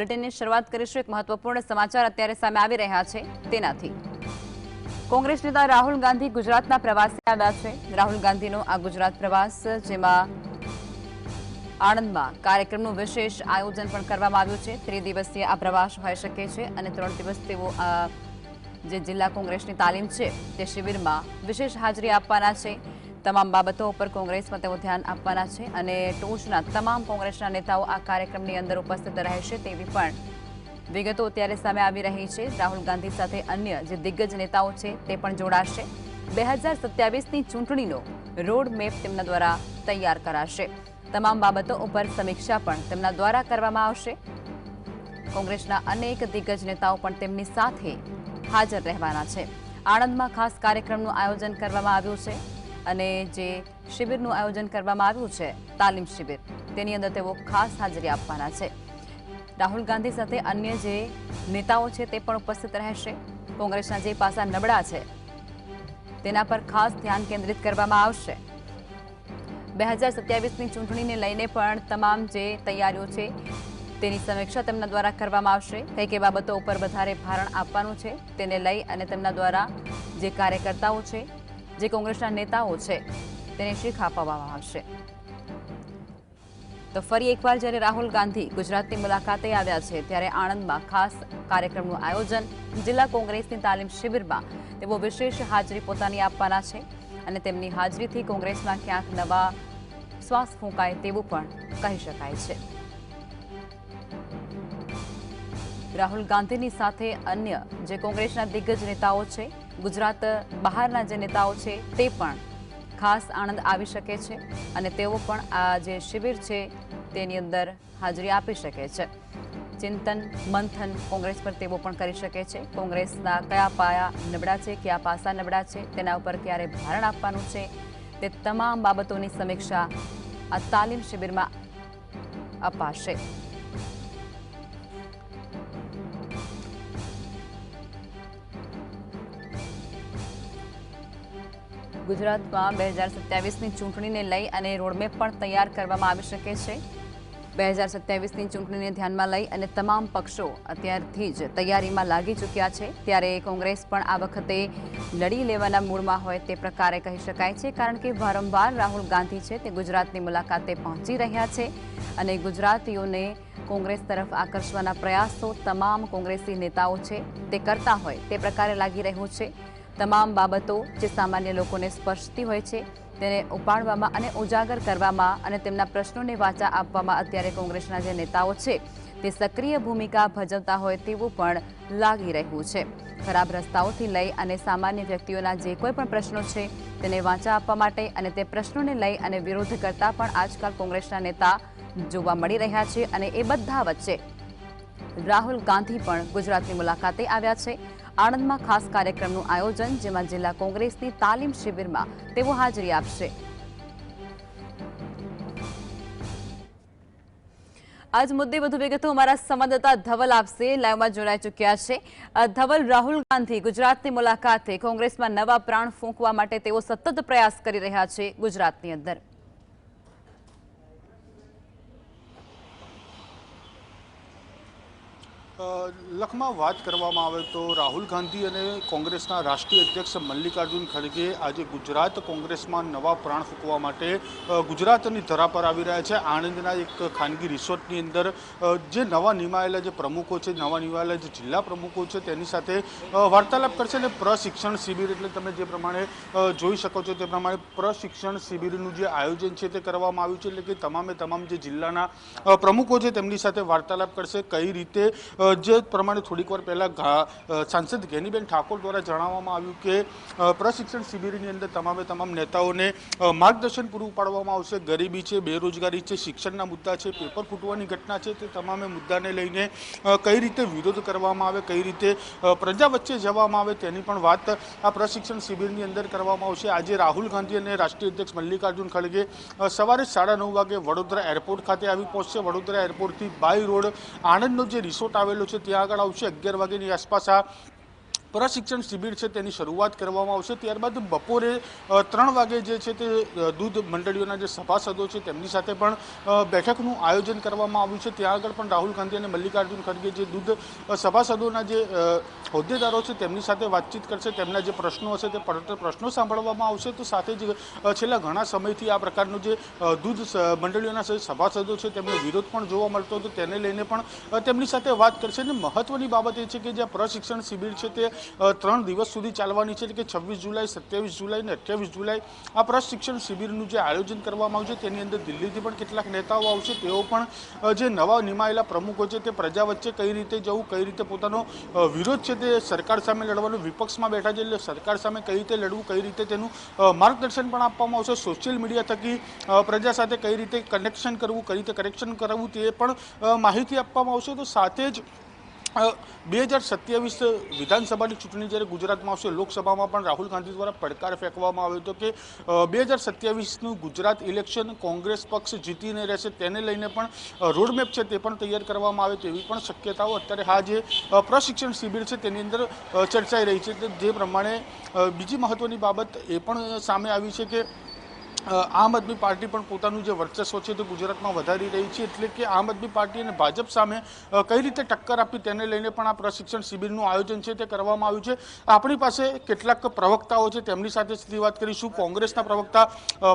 બુલેટિનની શરૂઆત કરીશું એક મહત્વપૂર્ણ સમાચાર અત્યારે સામે આવી રહ્યા છે તેનાથી. કોંગ્રેસ નેતા રાહુલ ગાંધી ગુજરાતના પ્રવાસે આવ્યા છે. રાહુલ ગાંધીનો આ ગુજરાત પ્રવાસ, જેમાં આણંદમાં કાર્યક્રમનું વિશેષ આયોજન પણ કરવામાં આવ્યું છે. ત્રિદિવસીય આ પ્રવાસ હોઈ શકે છે અને ત્રણ દિવસ તેઓ જે જિલ્લા કોંગ્રેસની તાલીમ છે તે શિબિરમાં વિશેષ હાજરી આપવાના છે. તમામ બાબતો ઉપર કોંગ્રેસમાં તેઓ ધ્યાન આપવાના છે અને ટોચના તમામ કોંગ્રેસના નેતાઓ આ કાર્યક્રમની અંદર ઉપસ્થિત રહેશે તેવી પણ વિગતો અત્યારે સામે આવી રહી છે. રાહુલ ગાંધી સાથે અન્ય જે દિગ્ગજ નેતાઓ છે તે પણ જોડાશે. બે હજાર સત્યાવીસની ચૂંટણીનો રોડ મેપ તેમના દ્વારા તૈયાર કરાશે. તમામ બાબતો ઉપર સમીક્ષા પણ તેમના દ્વારા કરવામાં આવશે. કોંગ્રેસના અનેક દિગ્ગજ નેતાઓ પણ તેમની સાથે હાજર રહેવાના છે. આણંદમાં ખાસ કાર્યક્રમનું આયોજન કરવામાં આવ્યું છે. અને જે શિબિરનું આયોજન કરવામાં આવ્યું છે, તાલીમ શિબિર, તેની અંદર તેઓ ખાસ હાજરી આપવાના છે. રાહુલ ગાંધી સાથે અન્ય જે નેતાઓ છે તે પણ ઉપસ્થિત રહેશે. કોંગ્રેસના જે પાસા નબળા છે, તેના પર ખાસ ધ્યાન કેન્દ્રિત કરવામાં આવશે. બે હજાર સત્યાવીસની ચૂંટણીને લઈને પણ તમામ જે તૈયારીઓ છે, તેની સમીક્ષા તેમના દ્વારા કરવામાં આવશે. કઈ કઈ બાબતો ઉપર વધારે ભારણ આપવાનું છે, તેને લઈ અને તેમના દ્વારા જે કાર્યકર્તાઓ છે જે કોંગ્રેસના નેતાઓ છે, તેને શીખ આપવામાં આવશે. તો ફરી એકવાર જ્યારે રાહુલ ગાંધી ગુજરાતની મુલાકાતે આવ્યા છે, ત્યારે આણંદમાં ખાસ કાર્યક્રમનું આયોજન જિલ્લા કોંગ્રેસની તાલીમ શિબિરમાં તેઓ વિશેષ હાજરી પોતાની આપવાના છે અને તેમની હાજરીથી કોંગ્રેસમાં ક્યાંક નવા શ્વાસ ફૂંકાય તેવું પણ કહી શકાય છે. રાહુલ ગાંધીની સાથે અન્ય જે કોંગ્રેસના દિગ્ગજ નેતાઓ છે ગુજરાત બહારના જે નેતાઓ છે તે પણ ખાસ આણંદ આવી શકે છે અને તેઓ પણ આ જે શિબિર છે તેની અંદર હાજરી આપી શકે છે. ચિંતન, મંથન કોંગ્રેસ પર તેઓ પણ કરી શકે છે. કોંગ્રેસના કયા પાયા નબળા છે, કયા પાસા નબળા છે, તેના ઉપર ક્યારે ભારણ આપવાનું છે, તે તમામ બાબતોની સમીક્ષા આ તાલીમ શિબિરમાં અપાશે. ગુજરાતમાં બે હજાર સત્યાવીસની ચૂંટણીને લઈ અને રોડમેપ પણ તૈયાર કરવામાં આવી શકે છે. બે હજાર સત્યાવીસની ચૂંટણીને ધ્યાનમાં લઈ અને તમામ પક્ષો અત્યારથી જ તૈયારીમાં લાગી ચૂક્યા છે. ત્યારે કોંગ્રેસ પણ આ વખતે લડી લેવાના મૂળમાં હોય તે પ્રકારે કહી શકાય છે, કારણ કે વારંવાર રાહુલ ગાંધી છે તે ગુજરાતની મુલાકાતે પહોંચી રહ્યા છે અને ગુજરાતીઓને કોંગ્રેસ તરફ આકર્ષવાના પ્રયાસો તમામ કોંગ્રેસી નેતાઓ છે તે કરતા હોય તે પ્રકારે લાગી રહ્યું છે. તમામ બાબતો જે સામાન્ય લોકોને સ્પર્શતી હોય છે, તેને ઉપાડવામાં અને ઉજાગર કરવામાં અને તેમના પ્રશ્નોને વાચા આપવામાં અત્યારે કોંગ્રેસના જે નેતાઓ છે, તે સક્રિય ભૂમિકા ભજવતા હોય તેવું પણ લાગી રહ્યું છે. ખરાબ રસ્તાઓથી લઈ અને સામાન્ય વ્યક્તિઓના જે કોઈ પણ પ્રશ્નો છે, તેને વાંચા આપવા માટે અને તે પ્રશ્નોને લઈ અને વિરોધ કરતા પણ આજકાલ કોંગ્રેસના નેતા જોવા મળી રહ્યા છે અને એ બધા વચ્ચે રાહુલ ગાંધી પણ ગુજરાતની મુલાકાતે આવ્યા છે. આણંદમાં ખાસ કાર્યક્રમનું આયોજન, જેમાં જિલ્લા કોંગ્રેસની તાલીમ શિબિરમાં તેઓ હાજરી આપશે. આજ મુદ્દે વધુ વિગતો અમારા સંવાદદાતા ધવલ આપશે. લાઈવમાં જોડાઈ ચૂક્યા છે. ધવલ, રાહુલ ગાંધી ગુજરાતની મુલાકાતે કોંગ્રેસમાં નવા પ્રાણ ફૂંકવા માટે તેઓ સતત પ્રયાસ કરી રહ્યા છે ગુજરાતની અંદર. લખમાં વાત કરવામાં આવે તો રાહુલ ગાંધી અને કોંગ્રેસના રાષ્ટ્રીય અધ્યક્ષ મલ્લિકાર્જુન ખડગે આજે ગુજરાત કોંગ્રેસમાં નવા પ્રાણ ફૂંકવા માટે ગુજરાતની ધરા પર આવી રહ્યા છે. આણંદના એક ખાનગી રિસોર્ટની અંદર જે નવા નિમાયેલા જે પ્રમુખો છે, નવા નિમાયેલા જે જિલ્લા પ્રમુખો છે, તેની સાથે વાર્તાલાપ કરશે અને પ્રશિક્ષણ શિબિર એટલે તમે જે પ્રમાણે જોઈ શકો છો તે પ્રમાણે પ્રશિક્ષણ શિબિરનું જે આયોજન છે તે કરવામાં આવ્યું છે. એટલે કે તમામે તમામ જે જિલ્લાના પ્રમુખો છે તેમની સાથે વાર્તાલાપ કરશે. કઈ રીતે જે પ્રમાણે થોડીક વાર પહેલાં સાંસદ ગેનીબેન ઠાકોર દ્વારા જણાવવામાં આવ્યું કે પ્રશિક્ષણ શિબિરની અંદર તમામે તમામ નેતાઓને માર્ગદર્શન પૂરું પાડવામાં આવશે. ગરીબી છે, બેરોજગારી છે, શિક્ષણના મુદ્દા છે, પેપર ફૂટવાની ઘટના છે, તે તમામે મુદ્દાને લઈને કઈ રીતે વિરોધ કરવામાં આવે, કઈ રીતે પ્રજા વચ્ચે જવામાં આવે તેની પણ વાત આ પ્રશિક્ષણ શિબિરની અંદર કરવામાં આવશે. આજે રાહુલ ગાંધી અને રાષ્ટ્રીય અધ્યક્ષ મલ્લિકાર્જુન ખડગે સવારે સાડા નવ વાગે વડોદરા એરપોર્ટ ખાતે આવી પહોંચશે. વડોદરા એરપોર્ટથી બાય રોડ આણંદનો જે રિસોર્ટ આવેલો છે. ત્યાં આગળ આવશે અગિયાર વાગ્યાની આસપાસ આ પ્રશિક્ષણ શિબિર છે તેની શરૂઆત કરવામાં આવશે. ત્યારબાદ બપોરે ત્રણ વાગે જે છે તે દૂધ મંડળીઓના જે સભાસદો છે તેમની સાથે પણ બેઠકનું આયોજન કરવામાં આવ્યું છે. ત્યાં આગળ પણ રાહુલ ગાંધી અને મલ્લિકાર્જુન ખડગે જે દૂધ સભાસદોના જે હોદ્દેદારો છે તેમની સાથે વાતચીત કરશે. તેમના જે પ્રશ્નો હશે તે પ્રશ્નો સાંભળવામાં આવશે. તો સાથે જ છેલ્લા ઘણા સમયથી આ પ્રકારનું જે દૂધ મંડળીઓના સભાસદો છે તેમનો વિરોધ પણ જોવા મળતો હતો. તેને લઈને પણ તેમની સાથે વાત કરશે. અને મહત્વની બાબત એ છે કે જે પ્રશિક્ષણ શિબિર છે તે ત્રણ દિવસ સુધી ચાલવાની છે એટલે કે છવ્વીસ જુલાઈ, સત્યાવીસ જુલાઈ અને અઠ્યાવીસ જુલાઈ આ પ્રશિક્ષણ શિબિરનું જે આયોજન કરવામાં આવ્યું છે, તેની અંદર દિલ્હીથી પણ કેટલાક નેતાઓ આવશે. તેઓ પણ જે નવા નિમાયેલા પ્રમુખો છે તે પ્રજા વચ્ચે કઈ રીતે જવું, કઈ રીતે પોતાનો વિરોધ છે તે સરકાર સામે લડવાનું વિપક્ષમાં બેઠા છે એટલે સરકાર સામે કઈ રીતે લડવું, કઈ રીતે તેનું માર્ગદર્શન પણ આપવામાં આવશે. સોશિયલ મીડિયા થકી પ્રજા સાથે કઈ રીતે કનેક્શન કરવું, કઈ રીતે કરેક્શન કરવું તે પણ માહિતી આપવામાં આવશે. તો સાથે જ બે હજાર સત્યાવીસ વિધાનસભાની ચૂંટણી જ્યારે ગુજરાતમાં આવશે, લોકસભામાં પણ રાહુલ ગાંધી દ્વારા પડકાર ફેંકવામાં આવ્યો હતો કે બે હજાર સત્યાવીસનું ગુજરાત ઇલેક્શન કોંગ્રેસ પક્ષ જીતીને રહેશે તેને લઈને પણ રોડમેપ છે તે પણ તૈયાર કરવામાં આવે તેવી પણ શક્યતાઓ અત્યારે હા જે પ્રશિક્ષણ શિબિર છે તેની અંદર ચર્ચાઈ રહી છે. જે પ્રમાણે બીજી મહત્ત્વની બાબત એ પણ સામે આવી છે કે આમ આદમી પાર્ટી પણ પોતાનું જે વર્ચસ્વ છે તે ગુજરાતમાં વધારી રહી છે એટલે કે આમ આદમી પાર્ટી અને ભાજપ સામે કઈ રીતે ટક્કર આપી તેને લઈને પણ આ પ્રશિક્ષણ શિબિરનું આયોજન છે તે કરવામાં આવ્યું છે. આપણી પાસે કેટલાક પ્રવક્તાઓ છે, તેમની સાથે સીધી વાત કરીશું. કોંગ્રેસના પ્રવક્તા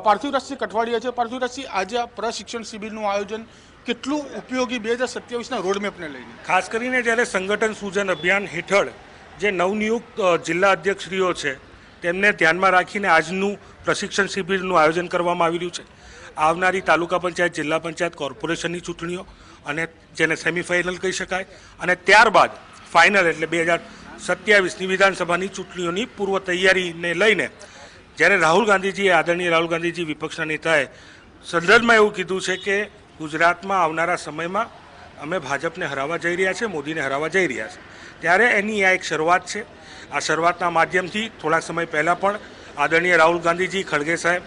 પાર્થિવરાજસિંહ કઠવાડિયા છે. પાર્થિવરાજસિંહ, આજે આ પ્રશિક્ષણ શિબિરનું આયોજન કેટલું ઉપયોગી બે હજાર સત્યાવીસના રોડમેપને લઈને? ખાસ કરીને જ્યારે સંગઠન સૂજન અભિયાન હેઠળ જે નવનિયુક્ત જિલ્લા અધ્યક્ષશ્રીઓ છે તેમને ધ્યાનમાં રાખીને આજનું પ્રશિક્ષણ શિબિરનું આયોજન કરવામાં આવી રહ્યું છે. આવનારી તાલુકા પંચાયત, જિલ્લા પંચાયત, કોર્પોરેશનની ચૂંટણીઓ અને જેને સેમિફાઇનલ કહી શકાય અને ત્યારબાદ ફાઇનલ એટલે બે હજાર સત્યાવીસની વિધાનસભાની ચૂંટણીઓની પૂર્વ તૈયારીને લઈને જ્યારે રાહુલ ગાંધીજીએ, આદરણીય રાહુલ ગાંધીજી વિપક્ષના નેતાએ સંદર્ભમાં એવું કીધું છે કે ગુજરાતમાં આવનારા સમયમાં અમે ભાજપને હરાવવા જઈ રહ્યા છે મોદીને હરાવવા જઈ રહ્યા છે ત્યારે એની આ એક શરૂઆત છે. આ શરૂઆતના માધ્યમથી થોડાક સમય પહેલાં પણ આદરણીય રાહુલ ગાંધીજી ખડગે સાહેબ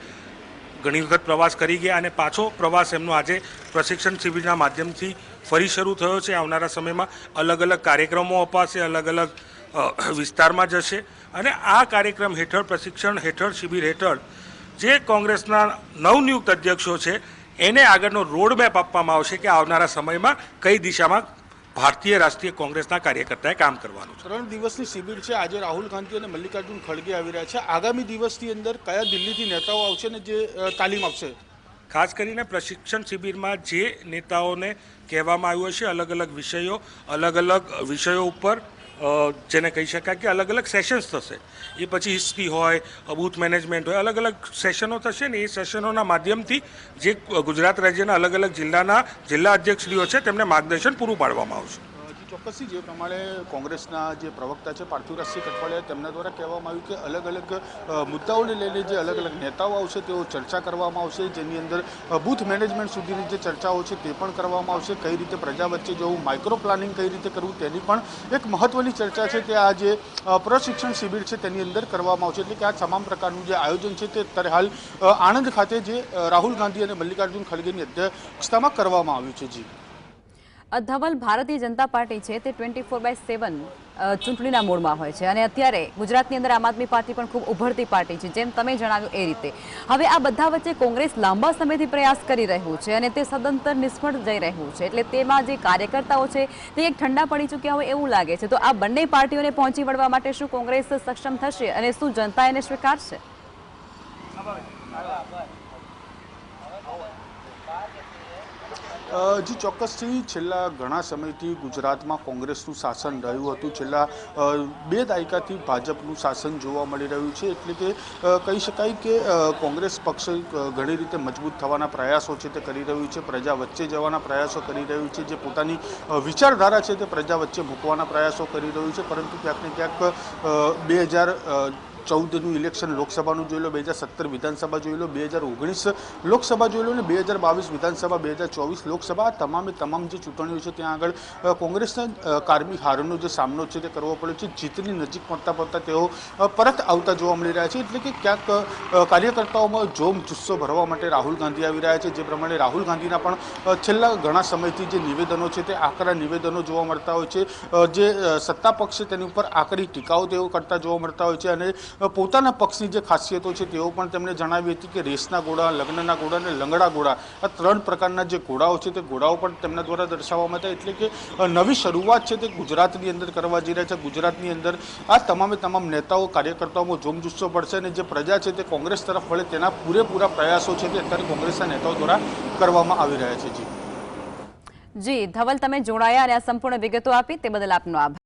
ઘણી વખત પ્રવાસ કરી ગયા અને પાછો પ્રવાસ એમનો આજે પ્રશિક્ષણ શિબિરના માધ્યમથી ફરી શરૂ થયો છે. આવનારા સમયમાં અલગ અલગ કાર્યક્રમો અપાશે, અલગ અલગ વિસ્તારમાં જશે અને આ કાર્યક્રમ હેઠળ, પ્રશિક્ષણ હેઠળ, શિબિર હેઠળ જે કોંગ્રેસના નવનિયુક્ત અધ્યક્ષો છે, એને આગળનો રોડમેપ આપવામાં આવશે કે આવનારા સમયમાં કઈ દિશામાં ભારતીય રાષ્ટ્રીય કોંગ્રેસના કાર્યકર્તાએ કામ કરવાનું છે. ત્રણ દિવસની શિબિર છે. આજે રાહુલ ગાંધી અને મલ્લિકાર્જુન ખડગે આવી રહ્યા છે. આગામી દિવસની અંદર કયા દિલ્હીથી નેતાઓ આવશે ને જે તાલીમ આપશે? ખાસ કરીને પ્રશિક્ષણ શિબિરમાં જે નેતાઓને કહેવામાં આવ્યું હશે અલગ અલગ વિષયો અલગ અલગ વિષયો ઉપર જેને કહી શકાય કે અલગ અલગ સેશન્સ થશે. એ પછી હિસ્ટ્રી હોય બૂથ મેનેજમેન્ટ હોય, અલગ અલગ સેશનો થશે ને એ સેશનોના માધ્યમથી જે ગુજરાત રાજ્યના અલગ અલગ જિલ્લાના જિલ્લા અધ્યક્ષશ્રીઓ છે તેમને માર્ગદર્શન પૂરું પાડવામાં આવશે. ચોક્કસથી જે પ્રમાણે કોંગ્રેસના જે પ્રવક્તા છે પાર્થિવરાજસિંહ કઠવાડિયા તેમના દ્વારા કહેવામાં આવ્યું કે અલગ અલગ મુદ્દાઓને લઈને જે અલગ અલગ નેતાઓ આવશે, તેઓ ચર્ચા કરવામાં આવશે, જેની અંદર બૂથ મેનેજમેન્ટ સુધીની જે ચર્ચાઓ છે તે પણ કરવામાં આવશે, કઈ રીતે પ્રજા વચ્ચે જવું માઇક્રો પ્લાનિંગ કઈ રીતે કરવું તેની પણ એક મહત્વની ચર્ચા છે તે આ જે પ્રશિક્ષણ શિબિર છે તેની અંદર કરવામાં આવશે. એટલે કે આ તમામ પ્રકારનું જે આયોજન છે તે અત્યારે હાલ આણંદ ખાતે જે રાહુલ ગાંધી અને મલ્લિકાર્જુન ખડગેની અધ્યક્ષતામાં કરવામાં આવ્યું છે. જી. ધવલ ભારતીય જનતા પાર્ટી છે તે ટ્વેન્ટી ફોર બાય સેવન ચૂંટણીના મૂળમાં હોય છે. અને અત્યારે ગુજરાતની અંદર આમ આદમી પાર્ટી પણ ખૂબ ઉભરતી પાર્ટી છે, જેમ તમે જણાવ્યું એ રીતે. હવે આ બધા વચ્ચે કોંગ્રેસ લાંબા સમયથી પ્રયાસ કરી રહ્યું છે અને તે સદંતર નિષ્ફળ જઈ રહ્યું છે. એટલે તેમાં જે કાર્યકર્તાઓ છે, તે એક ઠંડા પડી ચૂક્યા હોય એવું લાગે છે. તો આ બંને પાર્ટીઓને પહોંચી વળવા માટે શું કોંગ્રેસ સક્ષમ થશે અને શું જનતા એને સ્વીકારશે? જી, ચોક્કસથી છેલ્લા ઘણા સમયથી ગુજરાતમાં કોંગ્રેસનું શાસન રહ્યું હતું. છેલ્લા બે દાયકાથી ભાજપનું શાસન જોવા મળી રહ્યું છે. એટલે કે કહી શકાય કે કોંગ્રેસ પક્ષ ઘણી રીતે મજબૂત થવાના પ્રયાસો છે તે કરી રહ્યું છે. પ્રજા વચ્ચે જવાના પ્રયાસો કરી રહ્યું છે. જે પોતાની વિચારધારા છે તે પ્રજા વચ્ચે મૂકવાના પ્રયાસો કરી રહ્યું છે. પરંતુ ક્યાંક ને ક્યાંક બે હજાર ચૌદનું ઇલેક્શન લોકસભાનું જોઈ લો, બે હજાર સત્તર વિધાનસભા જોઈ લો, બે ઓગણીસ લોકસભા જોઈ લો અને બે હજાર બાવીસ વિધાનસભા, બે હજાર ચોવીસ લોકસભા તમામે તમામ જે ચૂંટણીઓ છે ત્યાં આગળ કોંગ્રેસના કાર્મિક કારમી હારનો જે સામનો છે તે કરવો પડ્યો છે. જીતની નજીક પહોંચતા પહોંચતા તેઓ પરત આવતા જોવા મળી રહ્યા છે. એટલે કે ક્યાંક કાર્યકર્તાઓમાં જોમ જુસ્સો ભરવા માટે રાહુલ ગાંધી આવી રહ્યા છે. જે પ્રમાણે રાહુલ ગાંધીના પણ છેલ્લા ઘણા સમયથી જે નિવેદનો છે તે આકરા નિવેદનો જોવા મળતા હોય છે. જે સત્તા પક્ષ છે તેની ઉપર આકરી ટીકાઓ તેઓ કરતા જોવા મળતા હોય છે અને પોતાના પક્ષની જે ખાસિયતો છે તેઓ પણ તેમણે જણાવી હતી કે રેસના ઘોડા લગ્નના ઘોડા અને લંગડા ઘોડા આ ત્રણ પ્રકારના જે ઘોડાઓ છે તે ઘોડાઓ પણ તેમના દ્વારા દર્શાવવામાં હતા. એટલે કે નવી શરૂઆત છે તે ગુજરાતની અંદર કરવા જઈ રહ્યા છે. ગુજરાતની અંદર આ તમામે તમામ નેતાઓ, કાર્યકર્તાઓમાં જોમજુસ્સો પડશે અને જે પ્રજા છે તે કોંગ્રેસ તરફ વળે તેના પૂરેપૂરા પ્રયાસો છે તે અત્યારે કોંગ્રેસના નેતાઓ દ્વારા કરવામાં આવી રહ્યા છે. જી. જી, ધવલ, તમે જોડાયા અને આ સંપૂર્ણ વિગતો આપી તે બદલ આપનો આભાર.